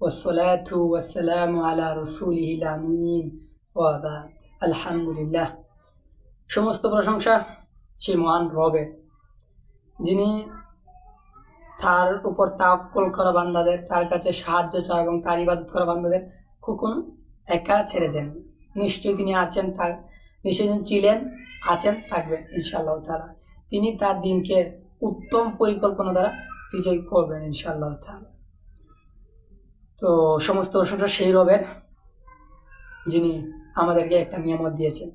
والصلاة والسلام على رسوله الأمين وبعد الحمد لله সমস্ত প্রশংসা সে মহান রবের যিনি তার উপর তাক্কল করা বান্দাদের তার কাছে সাহায্য চাওয়া এবং তার ইবাদত করা বান্দাদের কখনো একা ছেড়ে দেন না। নিশ্চয়ই তিনি আছেন তার নিশ্চয়ই তিনি ছিলেন আছেন থাকবেন ইনশাআল্লাহ তালা তিনি তার দিনকে উত্তম পরিকল্পনা দ্বারা বিজয় করবেন ইনশাআল্লাহ তালা তো সমস্ত প্রশংসা সেই রবের, যিনি আমাদেরকে একটা নিয়ামত দিয়েছেন।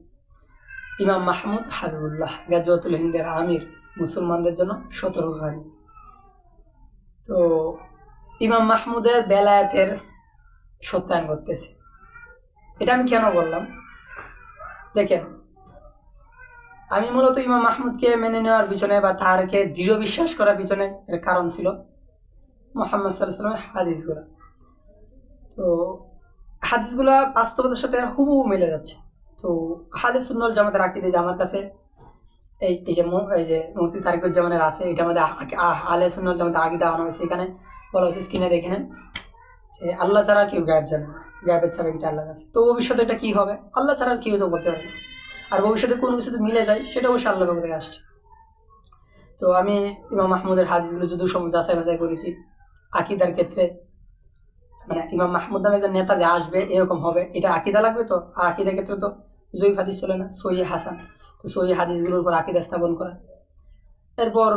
ইমাম মাহমুদ হাবিবুল্লাহ, গাজওয়াতুল হিন্দের আমির, মুসলমানদের জন্য সতর্ককারী। তো ইমাম মাহমুদের বেলায়েতের সত্যায়ন করতেছে এটা আমি কেন বললাম? দেখেন, আমি মূলত ইমাম মাহমুদকে মেনে নেওয়ার পিছনে বা তারকে দৃঢ় বিশ্বাস করার পিছনে এর কারণ ছিল মোহাম্মদ সাল্লাহ সাল্লামের হাদিসগুলো। তো হাদিসগুলো বাস্তবতার সাথে হুবহু মিলে যাচ্ছে। তো হাদিস সুন্নল জামাতের আকিদে যে আমার কাছে এই এই যে এই যে মুফতি তারিকুজ্জামানের আছে, এটা আমাদের আলে সুন্নল জামাতে আগে দেওয়ানো হয়েছে এখানে। বলা হয়েছে স্ক্রিনে দেখে নেন যে আল্লাহ ছাড়া কেউ গায়েব জানে না। গায়েবের ছাড়া এটা আল্লাহ কাছে। তো ভবিষ্যতে এটা কী হবে? আল্লাহ ছাড়া কেউ তো বলতে পারবে না। আর ভবিষ্যতে কোনো কিছু যদি মিলে যায়, সেটা অবশ্যই আল্লাহ পক্ষ থেকে আসছে। তো আমি ইমাম মাহমুদের হাদিসগুলো যদি সময় যাচাই বাছাই করেছি, আকিদার ক্ষেত্রে মানে ইমাম মাহমুদ নামে যে নেতা যে আসবে, এরকম হবে। এটা আকিদা লাগবে তো? আর আকিদার ক্ষেত্রে তো জয়ীফ হাদিস চলে না সই হাসান। তো সই হাদিসগুলোর উপর আকিদা স্থাপন করা। এরপর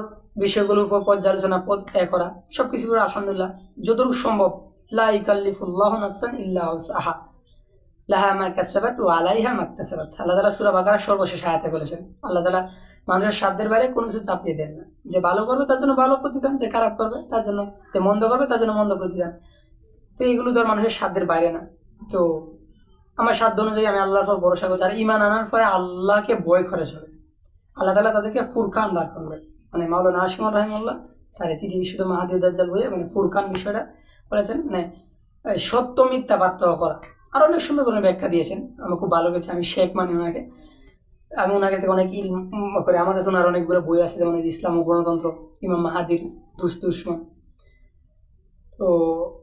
বিষয়গুলোর উপর পর্যালোচনা পদ ত্যাগ করা সব কিছু করে আলহামদুলিল্লাহ, যতটুকু সম্ভব, লা ইকাল্লিফুল্লাহ নাফসান ইল্লা আহা লাহা মা কাসাবাত ও আলাইহা মাক্তাসাবাত আল্লাহ তালা সুরা বাকারা সর্বশেষ আয়াতে বলেছেন, আল্লাহ তালা মানুষের সাধ্যের বাইরে কোনো কিছু চাপিয়ে দেন না। যে ভালো করবে, তার জন্য ভালো প্রতিদান, যে খারাপ করবে, তার জন্য যে মন্দ করবে, তার জন্য মন্দ প্রতিদান। তো এইগুলো তো মানুষের সাধ্যের বাইরে না। তো আমার সাধ্য অনুযায়ী আমি আল্লাহর পর ভরসা করছি। আর ইমান আনার পরে আল্লাহকে বয় করে চলে। আল্লাহ তালা তাদেরকে ফুরকান দান করবে। মানে মাওলানা আশিমুর রহিমুল্লাহ তার তৃতীয় বিশুদ্ধ মাহাদির দাজ্জাল বইয়ে মানে ফুরকান বিষয়টা বলেছেন। মানে সত্য মিথ্যা পার্থক্য করা। আর অনেক সুন্দর করে ব্যাখ্যা দিয়েছেন। আমার খুব ভালো গেছে আমি শেখ মানি ওনাকে। আমি ওনাকে থেকে অনেক ইল করে আমার কাছে ওনার অনেকগুলো বই আছে। যেমন ইসলাম ও গণতন্ত্র, ইমাম মাহাদির দুস দুশ্মন তো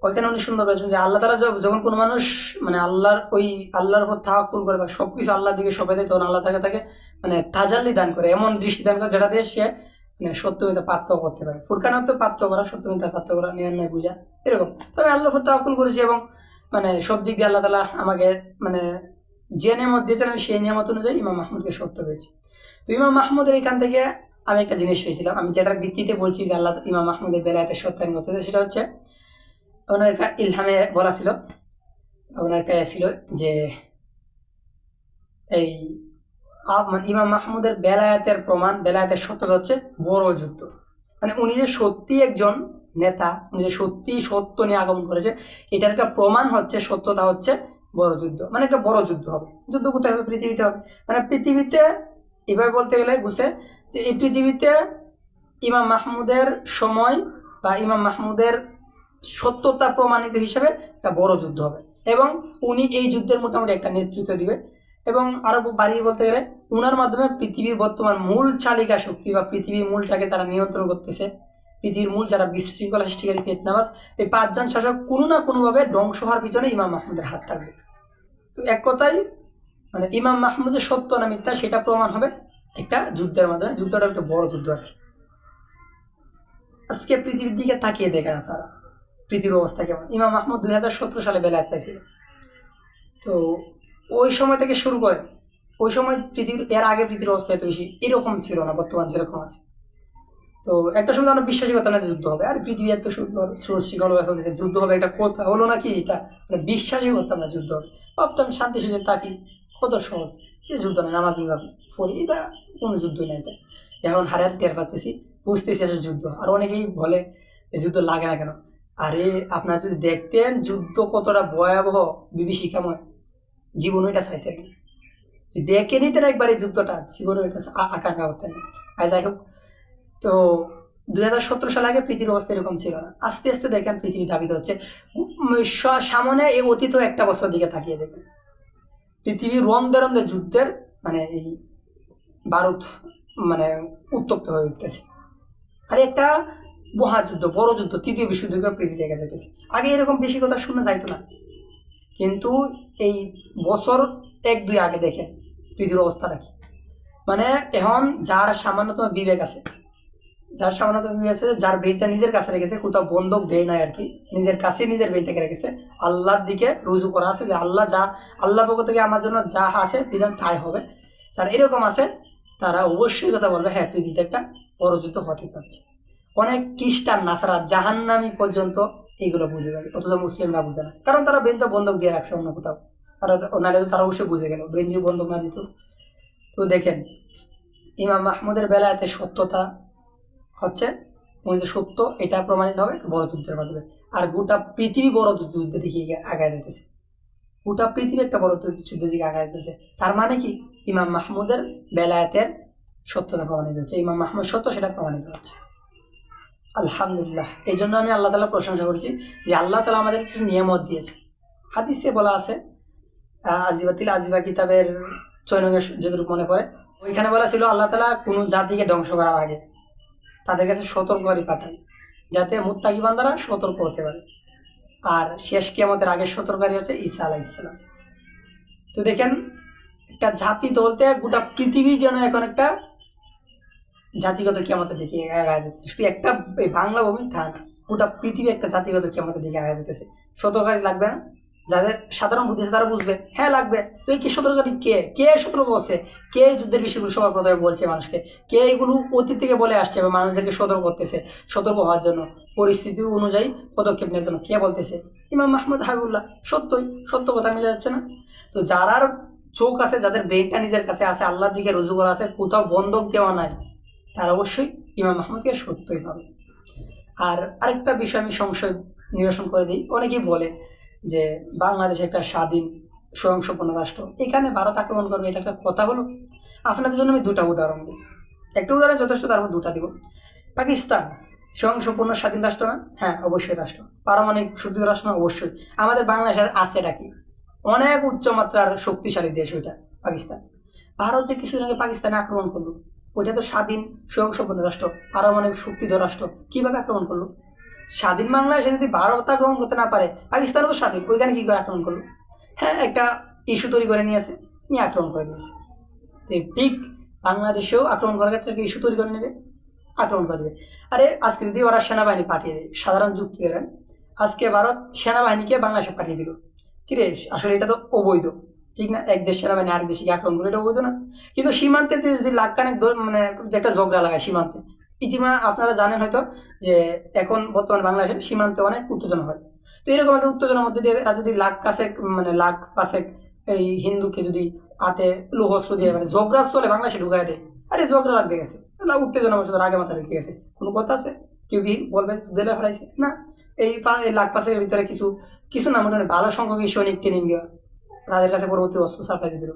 ওইখানে উনি সুন্দর বলেছেন যে আল্লাহ তারা যখন কোনো মানুষ মানে আল্লাহর ওই আল্লাহর উপর তাহাকুল করে বা সব কিছু আল্লাহর দিকে সবাই দেয়, তখন আল্লাহ তাকে তাকে মানে তাজাল্লি দান করে, এমন দৃষ্টি দান করে যেটা দিয়ে সে মানে সত্যমিতা পার্থক্য করতে পারে। ফুরকানের তো পার্থক্য করা সত্যমিতার পার্থক্য করা নির্ণয় বোঝা এরকম। তবে আল্লাহ উপর করেছি এবং মানে সব দিক দিয়ে আল্লাহ তালা আমাকে মানে যে নিয়ামত দিয়েছেন আমি সেই নিয়ামত অনুযায়ী ইমাম মাহমুদকে সত্য পেয়েছি তো ইমাম মাহমুদের এখান থেকে আমি একটা জিনিস পেয়েছিলাম। আমি যেটার ভিত্তিতে বলছি যে আল্লাহ ইমাম মাহমুদের বেলায়তে সত্যায়ন করতেছে, সেটা হচ্ছে ওনার একটা ইলহামে বলা ছিল, ওনার একটা ছিল যে এই ইমাম মাহমুদের বেলায়াতের প্রমাণ, বেলায়াতের সত্যতা হচ্ছে বড় যুদ্ধ। মানে উনি যে সত্যি একজন নেতা, উনি যে সত্যি সত্য নিয়ে আগমন করেছে, এটার একটা প্রমাণ হচ্ছে, সত্যতা হচ্ছে বড় যুদ্ধ। মানে একটা বড় যুদ্ধ হবে। যুদ্ধ কোথায় হবে? পৃথিবীতে হবে। মানে পৃথিবীতে এভাবে বলতে গেলে গুছে যে এই পৃথিবীতে ইমাম মাহমুদের সময় বা ইমাম মাহমুদের সত্যতা প্রমাণিত হিসেবে একটা বড় যুদ্ধ হবে। এবং উনি এই যুদ্ধের মোটামুটি একটা নেতৃত্ব দিবে। এবং আরও বাড়িয়ে বলতে গেলে, উনার মাধ্যমে পৃথিবীর বর্তমান মূল চালিকা শক্তি বা পৃথিবীর মূলটাকে যারা নিয়ন্ত্রণ করতেছে, পৃথিবীর মূল যারা বিশৃঙ্খলা সৃষ্টিকারী ফেতনাবাজ এই পাঁচজন শাসক কোনো না কোনোভাবে ধ্বংস হওয়ার পিছনে ইমাম মাহমুদের হাত থাকবে। তো এক কথায় মানে ইমাম মাহমুদের সত্য না মিথ্যা, সেটা প্রমাণ হবে একটা যুদ্ধের মাধ্যমে। যুদ্ধটা একটা বড় যুদ্ধ আর কি। আজকে পৃথিবীর দিকে তাকিয়ে দেখেন আপনারা। পৃথিবীর অবস্থা কেমন? ইমাম মাহমুদ দুই হাজার সতেরো সালে বেলায় ছিল তো ওই সময় থেকে শুরু করে, ওই সময় পৃথিবীর এর আগে পৃথিবীর অবস্থা এত বেশি এরকম ছিল না, বর্তমান যেরকম আছে। তো একটা সময় আমরা বিশ্বাসই করতাম না যে যুদ্ধ হবে। আর পৃথিবী এত সুন্দর শিখল চলতেছে যুদ্ধ হবে একটা কথা হলো নাকি এটা? মানে বিশ্বাসই করতাম না যুদ্ধ হবে। ভাবতাম শান্তি সুযোগ তাকি কত সহজ। এই যুদ্ধ না নামাজ পড়ি, এটা কোনো যুদ্ধই না এটা। এখন হারে হারে টের পাচ্তেছি বুঝতেছি এটা যুদ্ধ। আর অনেকেই বলে যুদ্ধ লাগে না কেন? আরে, আপনারা যদি দেখতেন যুদ্ধ কতটা ভয়াবহ, বিভীষিকাময়, জীবনও এটা চাইতেন যদি দেখে নিতেন একবার এই যুদ্ধটা, জীবনও এটা আকাঙ্ক্ষা করতেন আর যাই হোক, তো দুই হাজার সতেরো সাল আগে পৃথিবীর অবস্থা এরকম ছিল না। আস্তে আস্তে দেখেন পৃথিবী ধাবিত হচ্ছে। সামনে এই অতীত একটা বছর দিকে তাকিয়ে দেখেন। পৃথিবী রন্ধে রন্ধে যুদ্ধের মানে এই ভারত মানে উত্তপ্ত হয়ে উঠতেছে। আর একটা মহাযুদ্ধ, বড় যুদ্ধ, তৃতীয় বিশ্বযুদ্ধ পৃথিবী দেখা যাইতেছে। আগে এরকম বেশি কথা শোনা যাইতো না। কিন্তু এই বছর এক দুই আগে দেখেন পৃথিবীর অবস্থাটা কি। মানে এখন যার সামান্যতম বিবেক আছে, যার সামান্যতম বিবেক আছে, যার ব্রেনটা নিজের কাছে রেখেছে, কোথাও বন্ধক দেয় নাই আর কি, নিজের কাছে নিজের ব্রেনটাকে রেখেছে, আল্লাহর দিকে রুজু করা আছে যে আল্লাহ যা, আল্লাহ পক্ষ থেকে আমার জন্য যা আছে বিধান তাই হবে। যারা এরকম আছে, তারা অবশ্যই কথা বলবে হ্যাঁ পৃথিবীতে একটা বড় যুদ্ধ হতে যাচ্ছে। অনেক খ্রিস্টান, নাসারা জাহান্নামি পর্যন্ত এইগুলো বুঝে যায় অথচ মুসলিমরা বুঝে না। কারণ তারা ব্রেন তো বন্ধক দিয়ে রাখছে অন্য কোথাও। তারা নাহলে তো তারা অবশ্যই বুঝে গেল। ব্রেন যদি বন্ধক না দিত, তো দেখেন, ইমাম মাহমুদের বেলাতে সত্যতা হচ্ছে ওই যে সত্য, এটা প্রমাণিত হবে বড় যুদ্ধের মাধ্যমে। আর গোটা পৃথিবী বড় যুদ্ধের দিকে আগায় যেতেছে। গোটা পৃথিবী একটা বড় যুদ্ধের দিকে আগায় যেতেছে। তার মানে কি? ইমাম মাহমুদের বেলায়েতের সত্যতা প্রমাণিত হচ্ছে। ইমাম মাহমুদ সত্য, সেটা প্রমাণিত হচ্ছে। আলহামদুলিল্লাহ। এই জন্য আমি আল্লাহ তালা প্রশংসা করেছি যে আল্লাহ তালা আমাদের একটি নিয়ামত দিয়েছে। হাদিসে বলা আছে আজিবাতিল আজিবা কিতাবের চৈনকের যতটুকু মনে পড়ে, ওইখানে বলা ছিল আল্লাহ তালা কোনো জাতিকে ধ্বংস করার আগে তাদের কাছে সতর্ককারী পাঠায় যাতে মুত্তাকি বান্দারা সতর্ক হতে পারে। আর শেষ কিয়ামতের আগের সতর্ককারী হচ্ছে ঈসা আলাহ ইসলাম তো দেখেন, একটা জাতি বলতে গোটা পৃথিবী যেন এখন একটা জাতিগত কিয়ামতের দিকে আগায় যেতেছে শুধু একটা বাংলা ভূমি না গোটা পৃথিবী একটা জাতিগত কিয়ামতের দিকে আগায় যেতেছে সতর্ককারী লাগবে না? যাদের সাধারণ বুদ্ধি তারা বুঝবে। হ্যাঁ লাগবে। তো এই কে সতর্ককারী কে? কে সতর্ক করছে? কে যুদ্ধের বিষয়গুলো সবার প্রথমে বলছে মানুষকে? কে এগুলো অতীত থেকে বলে আসছে বা মানুষদেরকে সতর্ক করতেছে? সতর্ক হওয়ার জন্য, পরিস্থিতি অনুযায়ী পদক্ষেপ নেওয়ার জন্য কে বলতেছে? ইমাম মাহমুদ হাবিবুল্লাহ। সত্যই, সত্য কথা মিলে যাচ্ছে না? তো যারার চোখ আছে, যাদের ব্রেনটা নিজের কাছে আছে, আল্লাহর দিকে রুজু করা আছে, কোথাও বন্ধক দেওয়া নাই। তারা অবশ্যই ইমাম মাহমুদকে সত্যই পাবে আর আরেকটা বিষয় আমি সংশয় নিরসন করে দিই। অনেকেই বলে যে বাংলাদেশ একটা স্বাধীন স্বয়ংসম্পন্ন রাষ্ট্র, এখানে ভারত আক্রমণ করবে, এটা একটা কথা হলো। আপনাদের জন্য আমি দুটা উদাহরণ দিই। একটা উদাহরণ যথেষ্ট তারপর দুটা দিব। পাকিস্তান স্বয়ংসম্পূর্ণ স্বাধীন রাষ্ট্র না? হ্যাঁ অবশ্যই রাষ্ট্র। পারমাণবিক শক্তি রাষ্ট্র না? অবশ্যই। আমাদের বাংলাদেশের আছে এটা কি? অনেক উচ্চমাত্রার শক্তিশালী দেশ ওইটা, পাকিস্তান। ভারত যে কিছুদিন আগে পাকিস্তানে আক্রমণ করল ওইটা তো স্বাধীন স্বয়ংসম্পূর্ণ রাষ্ট্র, পারমাণবিক শক্তিধর রাষ্ট্র। কীভাবে আক্রমণ করল? স্বাধীন বাংলাদেশে যদি ভারত আক্রমণ করতে না পারে, পাকিস্তানও তো স্বাধীন, ওইখানে কী করে আক্রমণ করল? হ্যাঁ একটা ইস্যু তৈরি করে নিয়েছে, নিয়ে আক্রমণ করে নিয়েছে তো ঠিক বাংলাদেশেও আক্রমণ করার ক্ষেত্রে ইস্যু তৈরি করে নেবে, আক্রমণ করে দেবে। আরে, আজকে যদি ওরা সেনাবাহিনী পাঠিয়ে দেয়, সাধারণ যুক্তি করেন আজকে ভারত সেনাবাহিনীকে বাংলাদেশে পাঠিয়ে দিল। কিরে, আসলে এটা তো অবৈধ। ঠিক না, এক দেশ সেনাবাহিনী আরেক দেশে আক্রমণ করে এটা অবৈধ না। কিন্তু সীমান্তে যদি লাখ কানেক মানে যে একটা ঝগড়া লাগায় সীমান্তে, ইতিমা, আপনারা জানেন হয়তো যে এখন বর্তমান বাংলাদেশের সীমান্তে অনেক উত্তেজনা হয়। তো এরকম একটা উত্তেজনার মধ্যে দিয়ে এরা যদি লাখ কাছেক মানে লাখ পাশেক এই হিন্দুকে যদি হাতে লোহস্ত্র দিয়ে মানে ঝগড়া চলে বাংলাদেশে ঢুকাই দেয়, আরে ঝগড়া লাগতে গেছে। উত্তেজনা বসে আগে মাথা রেখে গেছে। কোনো কথা আছে? কেউ কি বলবে দিলে হারাইছে না। এই লাখ পাশের ভিতরে কিছু কিছু না মোটামুটি ভালো সংখ্যক এই সৈনিক ট্রেনিং দেওয়া তাদের কাছে পরবর্তী অস্ত্র সাপ্লাই দিয়ে দিল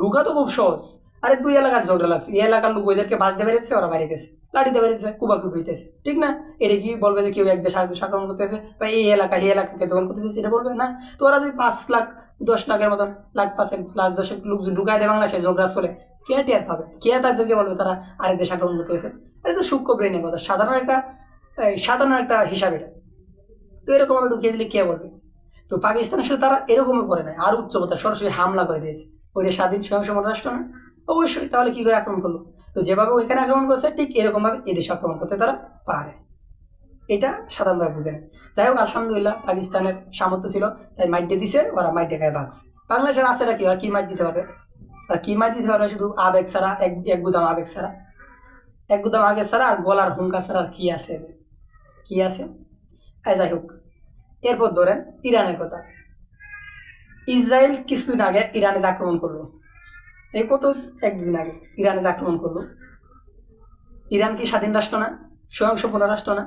ঢুকা তো খুব সহজ। আরে দুই এলাকার ঝগড়া লাগছে। এই এলাকার লোক ওদেরকে বাঁচতে পেরেছে ওরা বাড়ি গেছে লাঠিতে পেরেছে কুবাকুব হইতেছে। ঠিক না? এটা কি বলবে যে কেউ এক দেশ আরেক আক্রমণ করতেছে? বা এই এলাকা, এই এলাকাকে দখল করতেছে, সেটা বলবে? না। তো ওরা যদি পাঁচ লাখ, দশ লাখের মতন, লাখ পাঁচ এক লাখ দশেক লোক যদি ঢুকায় দেয় বাংলাদেশে ঝগড়া চলে, কে টিয়ার পাবে? কে তাদেরকে বলবে তারা আরেক দেশ আক্রমণ করতেছে? এটা তো সূক্ষ্ম ব্রেনের কথা। সাধারণ একটা সাধারণ একটা হিসাব তো এরকম আমরা ঢুকিয়ে দিলে কে বলবে? তো পাকিস্তানের সাথে তারা এরকমই করে নাই। আর উচ্চতা সরাসরি হামলা করে দিয়েছে। ওইটা স্বাধীন স্বয়ংসম্পূর্ণ রাষ্ট্র না। অবশ্যই তাহলে কি করে আক্রমণ করল? তো যেভাবে ওইখানে আক্রমণ করছে, ঠিক এরকমভাবে এদেশে আক্রমণ করতে তারা পারে। এটা সাধারণভাবে বুঝে নেয়। যাই হোক, আলহামদুলিল্লাহ, পাকিস্তানের সামর্থ্য ছিল, তাই মাইট দিছে, ওরা মাইট দেখায় ভাগছে বাংলাদেশের আছেটা কি? আর কি মাইট দিতে পারবে? আর কি মাইট দিতে পারবে? শুধু আবেগ ছাড়া, এক এক গুদাম আবেগ ছাড়া। এক গুদাম আবেগ ছাড়া আর গলার হুঙ্কা ছাড়া আর কি আছে? কি আছে? যাই হোক। এরপর ধরেন ইরানের কথা। ইসরায়েল কিছুদিন আগে ইরানে আক্রমণ করল। এই কত? একদিন আগে ইরানে আক্রমণ করল। ইরান কি স্বাধীন রাষ্ট্র না? স্বয়ংসম্পূর্ণ রাষ্ট্র না?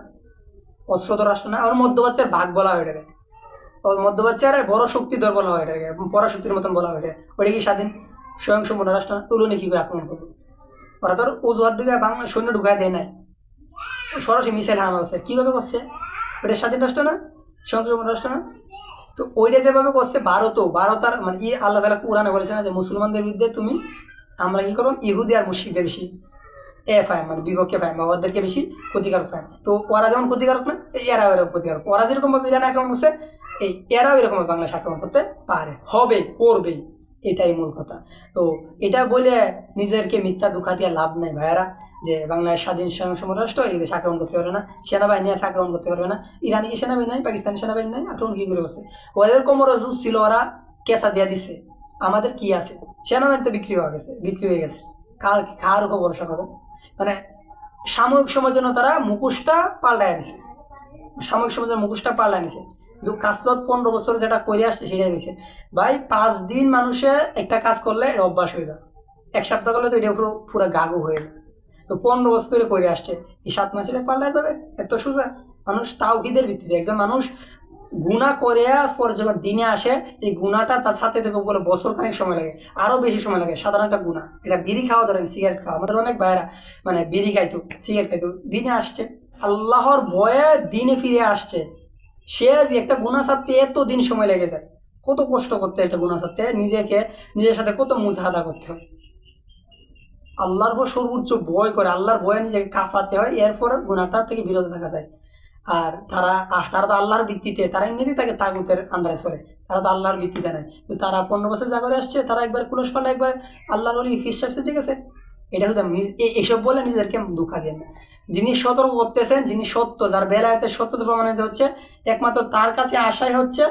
অস্ত্রত রাষ্ট্র না? আর মধ্যপ্রাচ্যের ভাগ বলা হয় এটাকে ও মধ্যপ্রাচ্যের বড় শক্তিধর বলা হয় এটাকে পরাশক্তির মতন বলা হয় এটা ওটা কি স্বাধীন? স্বয়ং সম্পূর্ণ রাষ্ট্র না? তুলনে কী করে আক্রমণ করবে ওরা তোর উজুয়ার দিকে বাংলা সৈন্য ঢুকায় দেয় নাই। সরাসরি মিসাইল হামলা করছে কীভাবে করছে? ওটা স্বাধীন রাষ্ট্র না? সম্পূর্ণ রাষ্ট্র না। তো ওইটা যেভাবে করছে ভারতও, ভারত আর মানে ই আল্লাহ তালা কোরআনে বলেছে না যে মুসলমানদের বিরুদ্ধে তুমি আমরা কী করব? ইহুদি আর মুশিকদের বেশি এ ফাইম মানে বিপক্ষে ফাইম বা ওদেরকে বেশি ক্ষতিকারক ফাইম তো ওরা যেমন ক্ষতিকারক না, এই এরাও এরকম ক্ষতিকারক। ওরা যেরকমভাবে ইরান আক্রমণ করছে, এই এরাও এরকম বাংলাদেশ আক্রমণ করতে পারে, হবে করবে এটাই মূল কথা। তো এটা বলে নিজেদেরকে মিথ্যা দুঃখা দিয়ে লাভ নেই ভাইয়ারা। যে বাংলাদেশ স্বাধীন স্বয়ংসম্পূর্ণ রাষ্ট্র এই দেশ আক্রমণ করতে পারবে না, সেনাবাহিনী আছে, আক্রমণ করতে পারবে না, ইরানি সেনাবাহিনী নাই, পাকিস্তানি সেনাবাহিনী নাই, আক্রমণ কী করে করছে? ওদের কোমর ছিল, ওরা কেঁচা দিয়ে দিছে। আমাদের কি আছে? সেনাবাহিনী তো বিক্রি হয়ে গেছে, বিক্রি হয়ে গেছে। কার কার উপর ভরসা করবে মানে সাময়িক সময়ের জন্য তারা মুখোশটা পাল্টায় দিছে। সাময়িক সময়ের জন্য মুখোশটা পাল্টায় নিছে কিন্তু কাজলত পনেরো বছর যেটা করে আসছে, সেটাই নিছে ভাই, পাঁচ দিন মানুষে একটা কাজ করলে অভ্যাস হয়ে যায়। এক সপ্তাহ করলে তো এটা পুরো পুরো গাগু হয়ে যায়। তো পনেরো বছর ধরে করে আসছে। এই সাত মাসে পাল্টায় যাবে, এত সোজা। মানুষ তাওহিদের ভিত্তিতে। একজন মানুষ গুণা করে পর যখন দিনে আসে, এই গুণাটা তার সাথে থেকে বলে বছর খানিক সময় লাগে। আরও বেশি সময় লাগে সাধারণ একটা গুণা। এটা বিড়ি খাওয়া ধরেন, সিগারেট খাওয়া। আমাদের অনেক ভাইয়েরা মানে বিড়ি খাইতো, সিগারেট খাইতো। দিনে আসছে। আল্লাহর ভয়ে দিনে ফিরে আসছে। সে একটা গুণা ছাড়তে এত দিন সময় লেগে যায়। কত কষ্ট করতে একটা গুণা ছাড়তে। নিজেকে, নিজের সাথে কত মুজাহাদা করতে হয়। আল্লাহর পর সর্বোচ্চ ভয় করে, আল্লাহর ভয়ে নিজেকে কাঁপাতে হয়, এরপর গুণাটার থেকে বিরত থাকা যায়। আর তারা তারা তো আল্লাহর ভিত্তিতে, তারা এমনিতেই তাকে তাগুতের আন্ডারে চলে, তারা তো আল্লাহর ভিত্তিতে নেয় তো তারা পনেরো বছর যা করে আসছে, তারা একবার কুলস পাল্টা একবার আল্লাহর বলি ফিস চাপছে ঠিক আছে এটা হচ্ছে এসব বলে নিজেদেরকে দুঃখা দেন যিনি সতর্ক করতেছেন, যিনি সত্য, যার বেলায়তে সত্যতা প্রমাণিত হচ্ছে, একমাত্র তার কাছে আশাই হচ্ছে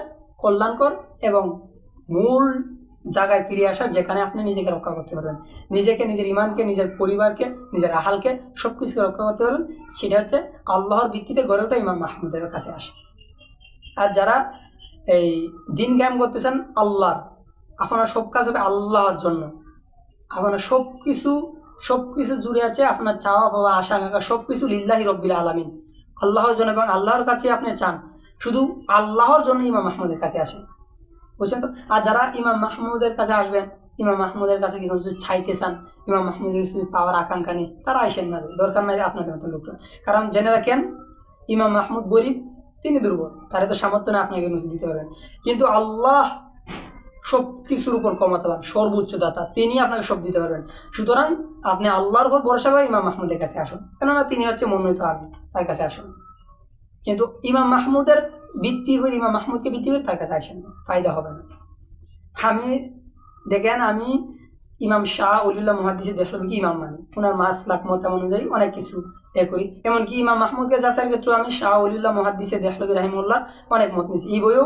কল্যাণকর এবং মূল জায়গায় ফিরে আসা যেখানে আপনি নিজেকে রক্ষা করতে পারবেন। নিজেকে, নিজের ইমানকে নিজের পরিবারকে, নিজের আহালকে সব কিছুকে রক্ষা করতে পারবেন। সেটা হচ্ছে আল্লাহর ভিত্তিতে গড়ে ওঠা ইমাম মাহমুদের কাছে আসে। আর যারা এই দিন ক্যাম করতেছেন আল্লাহর, আপনার সব কাজ হবে আল্লাহর জন্য। আপনার সব কিছু সব কিছু জুড়ে আছে আপনার চাওয়া, পাওয়া, আশা, আকাঙ্ক্ষা সব কিছু লিল্লাহি রব্বিল আলমিন। আল্লাহর জন্য এবং আল্লাহর কাছে আপনি চান। শুধু আল্লাহর জন্য ইমাম মাহমুদের কাছে আসেন। বুঝছেন তো? আর যারা ইমাম মাহমুদের কাছে আসবেন, ইমাম মাহমুদের কাছে কিছু কিছু চাইতে চান, ইমাম মাহমুদের কিছু পাওয়ার আকাঙ্ক্ষা নেই, তারা আসেন না। দরকার নাই আপনাদের মতো লোকরা। কারণ জেনে রাখেন, ইমাম মাহমুদ গরিব, তিনি দুর্বল। তারা তো সামর্থ্য না আপনাকে কিছু দিতে পারবেন কিন্তু আল্লাহ সব কিছুর উপর ক্ষমতাবান সর্বোচ্চ দাতা। তিনি আপনাকে সব দিতে পারবেন। সুতরাং আপনি আল্লাহর উপর ভরসা করে ইমাম মাহমুদের কাছে আসুন। কেননা তিনি হচ্ছে মনোনীত আমি তার কাছে আসুন। কিন্তু ইমাম মাহমুদের ভিত্তি করে ইমাম মাহমুদকে ভিত্তি করে তার কাছে আসেন না, ফায়দা হবে না। আমি দেখেন, আমি ইমাম শাহ, অলিউল্লাহ মহাদিসে দেখল কি ইমাম মানি। ওনার মাস, লাখ মতাম অনুযায়ী অনেক কিছু এ করি। এমনকি ইমাম মাহমুদকে যাচাইয়ের ক্ষেত্রে আমি শাহ, অলিউল্লাহ মহাদিসে দেখল রাহিমুল্লাহ অনেক মত নিয়েছি। এই বইও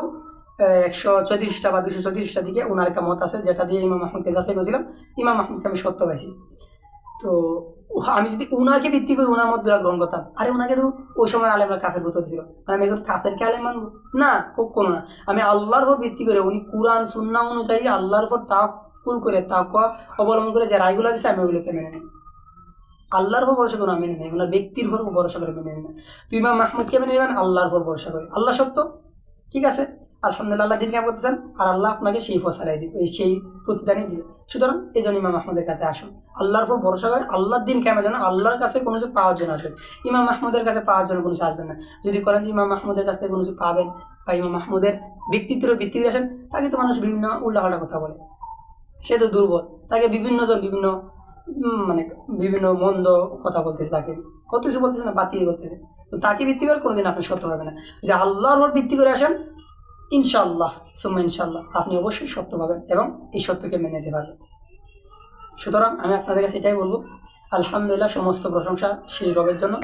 একশো চৌত্রিশটা বা দুশো চৌত্রিশটা দিকে ওনার একটা মত আছে, যেটা দিয়ে ইমাম মাহমুদকে যাচাই করেছিলাম। ইমাম মাহমুদকে আমি সত্য পাইছি তো আমি যদি উনাকে ভিত্তি করে ওনার মধ্যে গ্রহণ করতাম, আরে ওনাকে তো ওই সময় আলেমরা কাফের বোতল ছিল। মানে আমি এখন কাফেরকে আলেম মানবো? না কোনো না। আমি আল্লাহর উপর ভিত্তি করে উনি কোরআন, সুন্না অনুযায়ী আল্লাহর উপর তাকুল করে তাকুয়া অবলম্বন করে যে রায়গুলো দিচ্ছে আমি ওইগুলোকে মেনে নিই। আল্লাহর উপর ভরসা করে আমি মেনে নিই ওনার ব্যক্তির উপর ভরসা করে মেনে নিই। তুই ইমাম মাহমুদকে মেনে নেবেন, আল্লাহর উপর ভরসা করে। আল্লাহ সত্য? ঠিক আছে। আলহামদুলিল্লাহ দিন কাম করতেছেন আর আল্লাহ আপনাকে সেই ফসালাই দিবে, সেই প্রতিদানই দিবে। সুতরাং এই জন্য ইমাম আহমদের কাছে আসুন। আল্লাহর উপর ভরসা করে আল্লাহর দিন কেমন যেন আল্লাহর কাছে কোনো কিছু পাওয়ার জন্য আসবেন ইমাম মাহমুদের কাছে পাওয়ার জন্য কোনো কিছু আসবেন না। যদি করেন ইমাম মাহমুদের কাছ থেকে কোনো কিছু পাবেন বা ইমাম মাহমুদের ব্যক্তিত্বের ভিত্তি আসেন, তাকে তো মানুষ বিভিন্ন উল্টাপাল্টা কথা বলে। সে তো দুর্বল। তাকে বিভিন্নজন বিভিন্ন মানে বিভিন্ন মন্দ কথা বলতেছে তাকে। কত কিছু বলতেছে না, বাতিল করতেছে। তো তাকে ভিত্তি করে কোনোদিন আপনি সত্য হবে না। যদি আল্লাহর ভিত্তি করে আসেন ইনশাআল্লাহ, সুম্মা ইনশাল্লাহ আপনি অবশ্যই সত্য পাবেন এবং এই সত্যকে মেনে নিতে পারবেন। সুতরাং আমি আপনাদের কাছে এটাই বলব, আলহামদুলিল্লাহ সমস্ত প্রশংসা সেই রবের জন্য,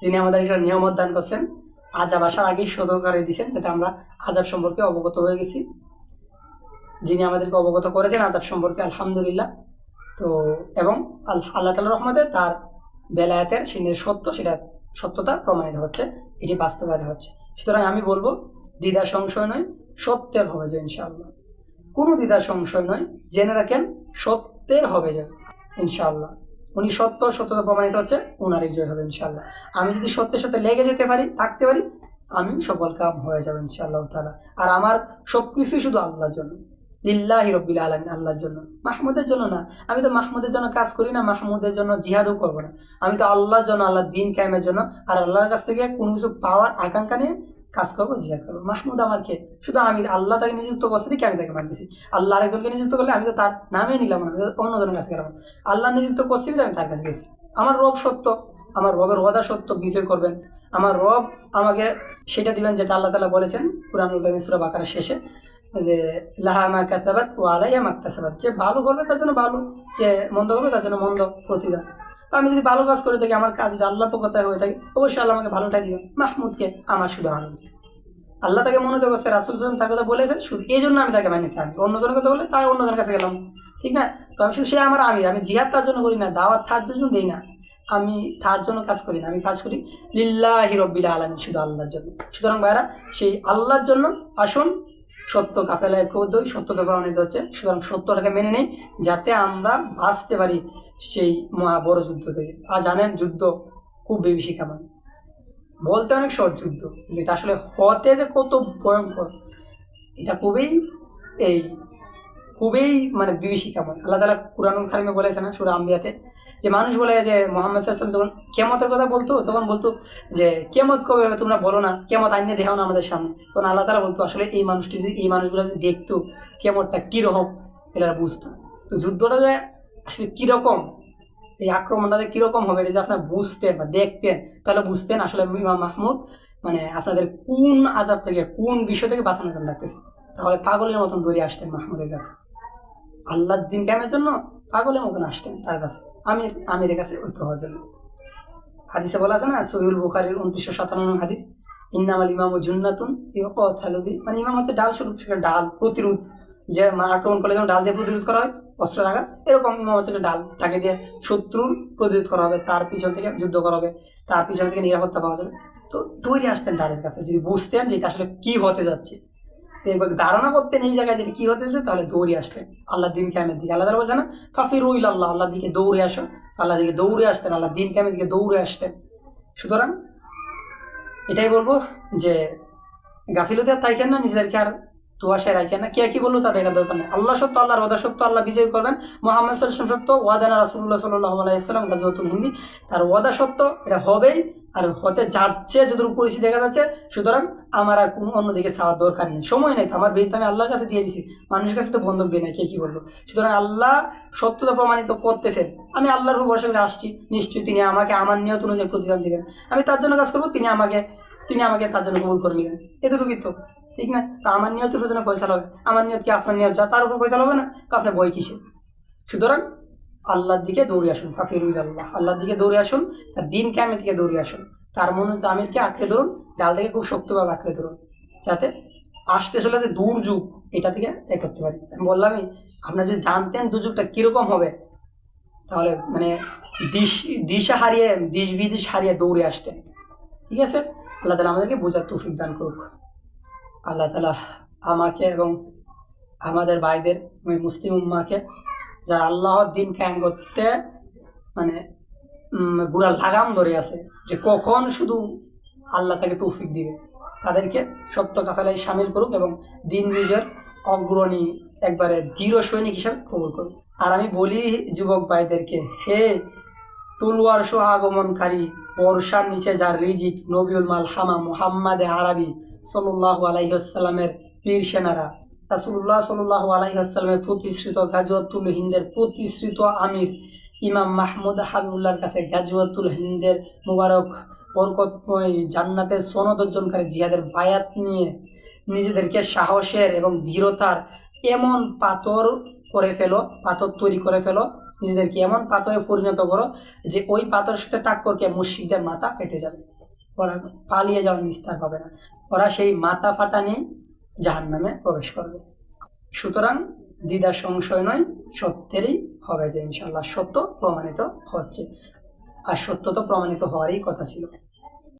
যিনি আমাদের একটা নিয়মত দান করছেন। আজাব আসার আগেই সতর্কারে দিয়েছেন যাতে আমরা আজাব সম্পর্কে অবগত হয়ে গেছি। যিনি আমাদেরকে অবগত করেছেন আজাব সম্পর্কে, আলহামদুলিল্লাহ। তো, এবং আল- আল্লাহ তালা রহমতে তার বেলায়েতের সে সত্য সেটা সত্যতা প্রমাণিত হচ্ছে, এটি বাস্তবায়িত হচ্ছে। সুতরাং আমি বলব দ্বিধা সংশয় নয়, সত্যের হবে যে ইনশাআল্লাহ। কোনো দ্বিধা সংশয় নয়, জেনে রাখেন সত্যের হবে যে ইনশাআল্লাহ। উনি সত্য, সত্যতা প্রমাণিত হচ্ছে ওনারই জয় হবে ইনশাআল্লাহ। আমি যদি সত্যের সাথে লেগে যেতে পারি, থাকতে পারি, আমি সকল কাম হয়ে যাবে ইনশাআল্লাহ তালা আর আমার সব কিছুই শুধু আল্লাহর জন্য। লিল্লাহি রব্বিল আলমিন, আল্লাহর জন্য। মাহমুদের জন্য না। আমি তো মাহমুদের জন্য কাজ করি না, মাহমুদের জন্য জিহাদও করব না। আমি তো আল্লাহর জন্য আল্লাহ দিন কায়েমের জন্য, আর আল্লাহর কাছ থেকে কোনো কিছু পাওয়ার আকাঙ্ক্ষা নিয়ে কাজ করব, জিহাদ করব। মাহমুদ আমার কে শুধু আমি আল্লাহ তাকে নিযুক্ত করছে দেখি আমি তাকে মানতেছি। আল্লাহ আরেকজনকে নিযুক্ত করলে আমি তো তার নামে নিলাম না অন্যজনের কাছে গেলাম। আল্লাহ নিযুক্ত করছি আমি তার কাছে গেছি। আমার রব সত্য, আমার রবের ওয়াদা সত্য, বিজয় করবেন। আমার রব আমাকে সেটা দিবেন যেটা আল্লাহ তালা বলেছেন পুরানুল সুরা বাকারের শেষে। যে লাহা মা কাতাবাত ও আলাইয়া মাক্তাসাবাত যে ভালো করবে, তার জন্য ভালো। যে মন্দ করবে, তার জন্য মন্দ প্রতিদান। তো আমি যদি ভালো কাজ করে থাকি, আমার কাজ যদি আল্লাহ পক্ষতায় হয়ে থাকে, অবশ্যই আল্লাহ আমাকে ভালোটাই দিবেন। মাহমুদকে আমার শুধু আনন্দ আল্লাহ তাকে মনোযোগ করছে, রাসুল সালাম তার কথা বলেছেন, শুধু এই জন্য আমি তাকে মানিয়েছি আমি অন্যজনের কথা বলে তার অন্যজনের কাছে গেলাম। ঠিক না? তো আমি শুধু সে আমার আমির, আমি জিহাদ তার জন্য করি না, দাওয়াত তার জন্য দিই না। আমি তার জন্য কাজ করি না, আমি কাজ করি লিল্লাহি রব্বিল আলমী শুধু আল্লাহর জন্য। সুতরাং ভাইরা সেই আল্লাহর জন্য আসুন সত্য কাফেলায় কৌদই সত্যতা প্রমাণিত হচ্ছে। সুতরাং সত্যটাকে মেনে নেই, যাতে আমরা বাঁচতে পারি সেই মহা বড় যুদ্ধ থেকে। আর জানেন, যুদ্ধ খুব বেশি কেমন? বলতে অনেক সহজ যুদ্ধ, কিন্তু এটা আসলে হতে যে কত ভয়ঙ্কর, এটা খুবই এই, খুবই মানে বিভীষিকাময় আল্লাহ তালা কুরআনুল কারিমে বলেছে না, সুরা আম্বিয়াতে যে মানুষ বলে যে মোহাম্মদ সাল্লাম যখন কেমতের কথা বলতো, তখন বলতো যে কেমত কবে হবে তোমরা বলো না কেমত আইনে দেখাও না আমাদের সামনে। তখন আল্লাহ তালা বলতো, আসলে এই মানুষটি যদি, এই মানুষগুলো যদি দেখতো কেমতটা কীরকম, এরা বুঝতো। তো যুদ্ধটা যে আসলে কীরকম, এই আক্রমণটা যে কীরকম হবে, এটা যদি আপনার বুঝতেন বা দেখতেন, তাহলে বুঝতেন আসলে ইমাম মাহমুদ মানে আপনাদের কোন আজাব থেকে, কোন বিষয় থেকে বাঁচানোর জন্য রাখতেছে তাহলে পাগলের মতন দৌড়ে আসতেন মাহমুদের কাছে। আল্লাহর দিন কামের জন্য পাগলের মতন আসতেন তার কাছে, আমির, আমিরের কাছে ঐক্য হওয়ার জন্য। হাদিসে বলা আছে না সহিউল বুখারির উনত্রিশশো সাতান্ন হাদিস, ইন্নামাল ইমাম জুন্নাতুন কথালবি মানে ইমাম হচ্ছে ডাল স্বরূপ ডাল প্রতিরোধ, যে আক্রমণ করলে যেমন ডাল দিয়ে প্রতিরোধ করা হয় অস্ত্রের আঘাত এরকম ইমাম হচ্ছে ডাল, তাকে দিয়ে শত্রুর প্রতিরোধ করা হবে, তার পিছন থেকে যুদ্ধ করা হবে, তার পিছন থেকে নিরাপত্তা পাওয়া যাবে। তো তৈরি আসতেন ডালের কাছে, যদি বুঝতেন যে এটা আসলে কী হতে যাচ্ছে। ধারণা করতেন এই জায়গায় যদি কী হতেছে তাহলে দৌড়ে আসতেন। আল্লাহ দিন ক্যামের দিকে আল্লাহ বলছে না ফাফির রইল আল্লাহ আল্লাহ দিকে দৌড়ে আসো আল্লাহ দিকে দৌড়ে আসতেন, আল্লাহ দিন ক্যামের দিকে দৌড়ে আসতেন। সুতরাং এটাই বলব যে গাফিলতে আর তাই কেন না, নিজেদেরকে আর তুয়াশায় রাখেন না? কে কি বলল তা দেখার দরকার নেই। আল্লাহ সত্য, আল্লাহর ওয়াদা সত্য, আল্লাহ বিজয় করবেন। মোহাম্মদ সাল্লাম সত্য ওয়াদানা রাসুল্লাহ সাল্লাহ আলাইসালাম গাজওয়াতুল হিন্দি। তার ওয়াদা সত্য, এটা হবেই, আর হতে যাচ্ছে যদুর পরিস্থিতি দেখা যাচ্ছে, সুতরাং আমার আর কোনো অন্যদিকে ছাড়ার দরকার নেই। সময় নেই তো, আমার বিরুদ্ধে আমি আল্লাহর কাছে দিয়ে দিছি, মানুষের কাছে তো বন্ধক দিয়ে নেই কে কী বলল? সুতরাং আল্লাহ সত্যতা প্রমাণিত করতেছেন। আমি আল্লাহর উপর করে আসছি, নিশ্চয়ই তিনি আমাকে আমার নিয়ত অনুযায়ী প্রতিদান দিবেন। আমি তার জন্য কাজ করব, তিনি আমাকে তিনি আমাকে তার জন্য কবুল করে নেবেন। এতটুকুই তো। ঠিক না? তা আমার নিয়তের উপর যেন ফয়সালা হবে আমার নিয়ত কি আপনার নিয়ত যা, তার উপর ফয়সালা হবে না? তো আপনার বই কিসে সুতরাং আল্লাহর দিকে দৌড়ে আসুন ফাফিরুল আল্লাহ আল্লাহর দিকে দৌড়ে আসুন, তার দিন ক্যামের দিকে দৌড়ে আসুন। তার মনে আমিরকে আঁকড়ে ধরুন, ডালটাকে খুব শক্তভাবে আঁকড়ে ধরুন, যাতে আসতে চলে যে দুর্যোগ এটা থেকে এ করতে পারি। আমি বললামই, আপনার যদি জানতেন দুর্যোগটা কীরকম হবে, তাহলে মানে দিশ, দিশা হারিয়ে, দিশ বিদিশ হারিয়ে দৌড়ে আসতেন। ঠিক আছে? আল্লাহ তালা আমাদেরকে বোঝার তৌফিক দান করুক। আল্লাহ তালা আমাকে এবং আমাদের ভাইদের মুসলিম উম্মাকে যারা আল্লাহর দিন কায়েম করতে মানে গুড়া লাগাম ধরে আছে, যে কখন শুধু আল্লাহ তাকে তৌফিক দিবে। তাদেরকে সত্য কাফেলায় সামিল করুক এবং দিন নিজের অগ্রণী একবারে দৃঢ় সৈনিক হিসাবে কবুল করুক। আর আমি বলি যুবক ভাইদেরকে, হে তুলওয়ার সহ আগমনকারী বর্ষার নিচে যার রিজিক নবিউল মাল হামা মুহাম্মাদে আরবি সল্লাহ আলাইসাল্লামের পীর সেনারা। রাসুল্লাহ সাল্লাহ আলাইসাল্লামের প্রতিশ্রিত গাজুয়াতুল হিন্দের প্রতিশ্রিত আমির ইমাম মাহমুদ হাবিবুল্লাহর কাছে গাজুয়াতুল হিন্দের মুবারক বরকতময় জান্নাতের সনদ অর্জনকারী জিহাদের বায়াত নিয়ে নিজেদেরকে সাহসের এবং দৃঢ়তার এমন পাথর করে ফেলো, পাথর তৈরি করে ফেলো, নিজেদেরকে এমন পাথরে পরিণত করো যে ওই পাথরের সাথে টাক্করকে মুর্শিকদের মাথা ফেটে যাবে। পালিয়ে যাওয়ার নিস্তার হবে না। ওরা সেই মাথা ফাটা নিয়ে জাহান নামে প্রবেশ করবে। সুতরাং দ্বিধা সংশয় নয়, সত্যেরই হবে যে ইনশাল্লাহ সত্য প্রমাণিত হচ্ছে। আর সত্য তো প্রমাণিত হওয়ারই কথা ছিল।